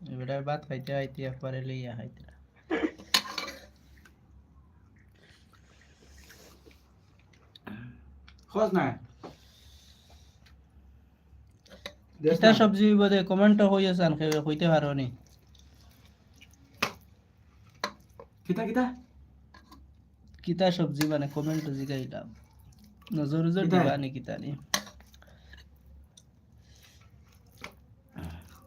এবারে ভাত খাইতে আইতে একবারে লইয়া খাইতে খোঁজ নাই। কিতা সবজি বোধে কমেন্ট হয়ে আছেন হইতে পারো নি। কিতা কিতা? কিতা সবজি মানে কমেন্ট জিগাইলাম নজর নজর? দিবা নি কিতা নি হুম বাদে বাদে বাদার আর করে একটা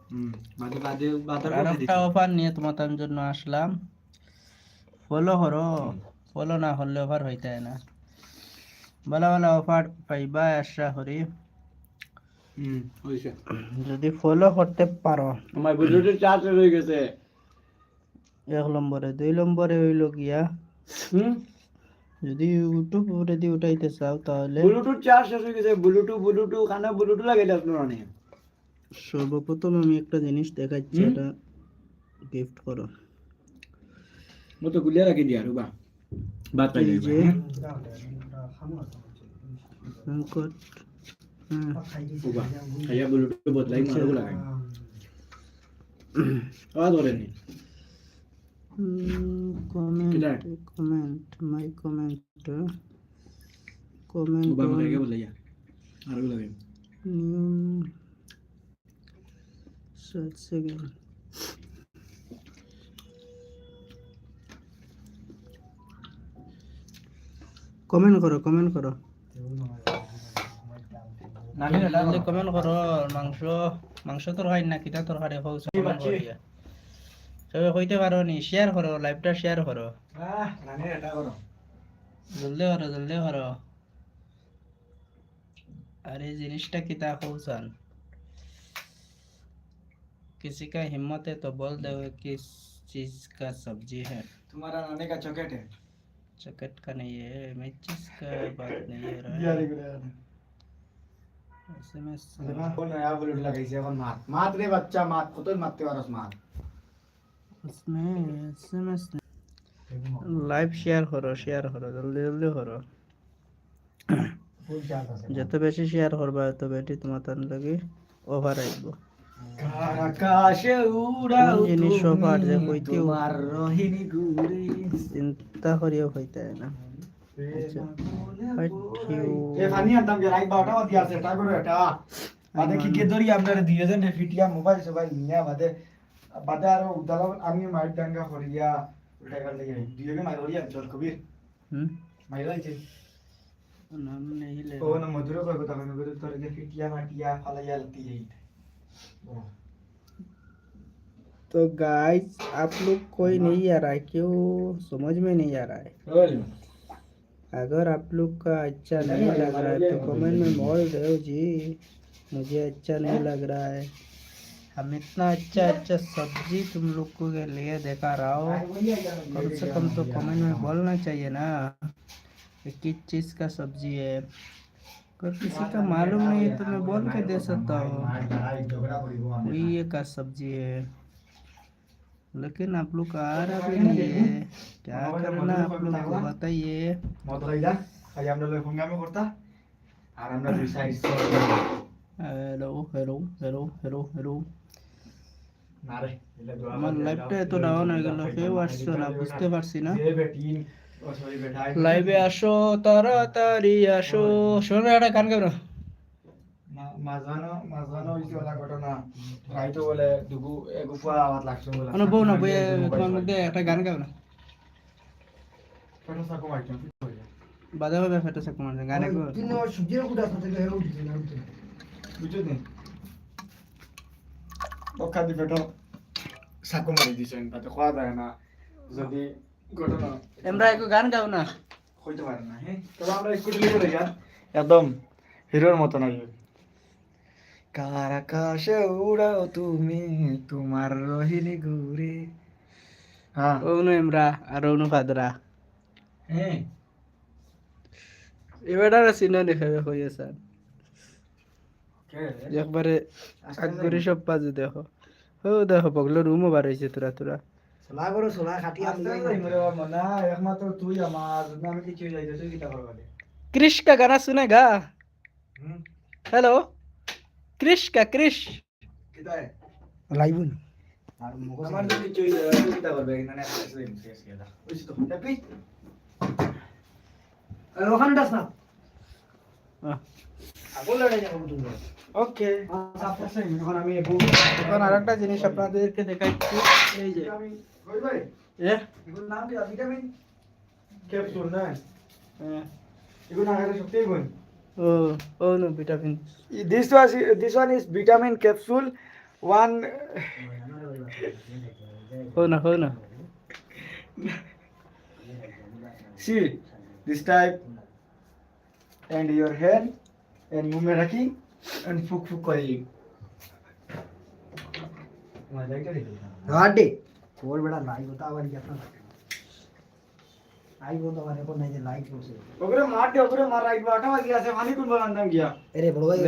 অফার নিয়ে তোমাদের জন্য আসলাম। ফলো করো ফলো না অফার হইতে না। ভালো ভালো অফার পাইবা আশা করি। যদি ফলো করতে পারো। আমার বুঝুটির চার্জ হয়ে গেছে। এক নম্বরে দুই নম্বরে হইল গিয়া। হুম? যদি ইউটিউব উপরে দিয়ে উঠাইতে চাও তাহলে ব্লুটুথ চার্জ শেষ হয়ে গেছে। ব্লুটুথ ব্লুটুথ কানে ব্লুটুথ লাগাইলে আপনার অনেক। সর্বপ্রথম আমি একটা জিনিস দেখাচ্ছি এটা গিফট করো। মতো গুলিয়া রাখি দিয়া রুবা। বাদ পাই এই যাইবা যে হ্যাঁ? সংকট রুবা খাইয়া ব্লুটুথ বদলাই মারবো লাগাই। আওয়াজ ধরে নি। Comment comment my comment comment আর লাগাই। চলছে গেল কমেন্ট করো কমেন্ট করো। কমেন্ট করো মাংস মাংস তরকারি না কিটা তরকারি হোক সবে কইতে পারো নি শেয়ার করো লাইভটা শেয়ার করো। জলদি করো জলদি করো। আরে জিনিসটা কিতা হোক किसी का हिम्मत है तो बोल दो किस चीज का सब्जी है तुम्हारा नानी का चॉकलेट है चकट का नहीं है मैं चीज का बात नहीं हो रहा यार है এগুলো एसएमएस কোন নয়া ব্লুটুথ লাগাইছে এখন মাত মাত রে বাচ্চা মাত কতই মারতে পারস মাত उसमें एसएमएस লাইভ শেয়ার করো শেয়ার করো জলদি জলদি করো ফুল চার্জ আছে যত বেশি শেয়ার করবা তত বেশি তোমার তার লাগে ওভার আইব আকাশে উড়াও জিনিস যে তোমার রহিনী ঘুরে চিন্তা করিও হইতে না। আচ্ছা Thank you. এ ফানি আনতাম যে রাইট বারোটা বাদ আছে এটা করো এটা। বাদে কি কে ধরি আপনারা দিয়েছেন রে ফিটিয়া মোবাইল সবাই নিয়া বাদে বাদে আর উদালা আমি মাইট ডাঙ্গা করিয়া উল্টা কর লাগে দিয়েগে মাই রইয়া চল কবির। হুম? মাই রইছে নাম নেই ও না মধুর কই কথা কই কই তোর যে ফিটিয়া মাটিয়া ফালাইয়া লতি तो गाइस आप लोग कोई नहीं आ रहा है क्यों? समझ में नहीं आ रहा है। अगर आप लोग का अच्छा नहीं लग रहा है तो कमेंट में बोल दो जी। मुझे अच्छा नहीं लग रहा है। हम इतना अच्छा अच्छा सब्ज़ी तुम लोग को के लिए देखा रहा हो। कम से कम तो कमेंट में बोलना चाहिए ना। कि किस चीज़ का सब्ज़ी है? अगर किसी का मालूम नहीं है तो मैं बोल के दे सकता हूँ ये का सब्जी है लेकिन आप लोग का आ रहा भी नहीं है क्या करना आप लोग को बताइए মদরাইদা খাই আমরা লই ফোনগামে করতা আর আমরা দুই side hello hello hello hello hello না রে এটা দোয়া আমার লাইভটা এত ডাউন হয়ে গেল কেউ আসছো না বুঝতে পারছি না লাইভে আসো তাড়াতাড়ি আসো। শোনো একটা গান গাও মাঝানো মাঝানো হইছে ওলা ঘটনা। রাইতো বলে দুগু এগুফা আওয়াজ লাগছে বলে। না বউ না বই তোমার মধ্যে একটা গান গাও না। ফটো সাকো মাইতো বাজা হবে ফেটে সে কুমার গানে গো তিন সুজির গুড়া সাথে হে উঠিছে না উঠছে। বুঝছ নি? বকা দি ফটো সাকো মারি দিছেন তাতে খাওয়া যায় না। যদি ঘটনা। এমরা একটু গান গাও না। হইতে পারে না হ্যাঁ? তবে আমরা স্কুটি লিখে দেই একদম হিরোর মতো না কার আকাশে উড়াও তুমি তোমার রহিনী ঘুরে। হ্যাঁ। ওনু এমরা আর ওনু ফাদরা হ্যাঁ। এবার সিনা দেখাবে হয়ে স্যার কে একবারে আকবরি সব পাজে দেখো। ও দেখো পগলো রুমও বার হয়েছে তোরা তোরা। সোলা করো সোলা খাটি একমাত্র তুই আমার আমি কিছু তুই কিটা করবা ক্রিশ কা গানা শুনেগা হ্যালো ক্রিশ কা ক্রিশ কিদায় লাইভ আমার আগুন লড়াই যাব তুমি ওকে এখন আমি এখন আরেকটা জিনিস আপনাদেরকে দেখাচ্ছি এই যে এ নাম কি ভিটামিন ক্যাপসুল না হ্যাঁ এগুলো আগে সত্যি গুণ Oh, oh no, vitamin. This was this one is vitamin capsule. One. oh no, oh no. See, this type, and your hand, and mummy racking. અને ફૂક ફૂક કરી મજા કરી હાડે કોલ બડા લાઈવ હતા આવડી ગયા આઈ ગયો તો મને પણ નહીં લાઈટ નો છે. ઓગરે માટે ઓગરે મારા આઈ બાટા ગયા છે હાની કુલ બોલાંદમ ગયા. અરે ભળવાઈ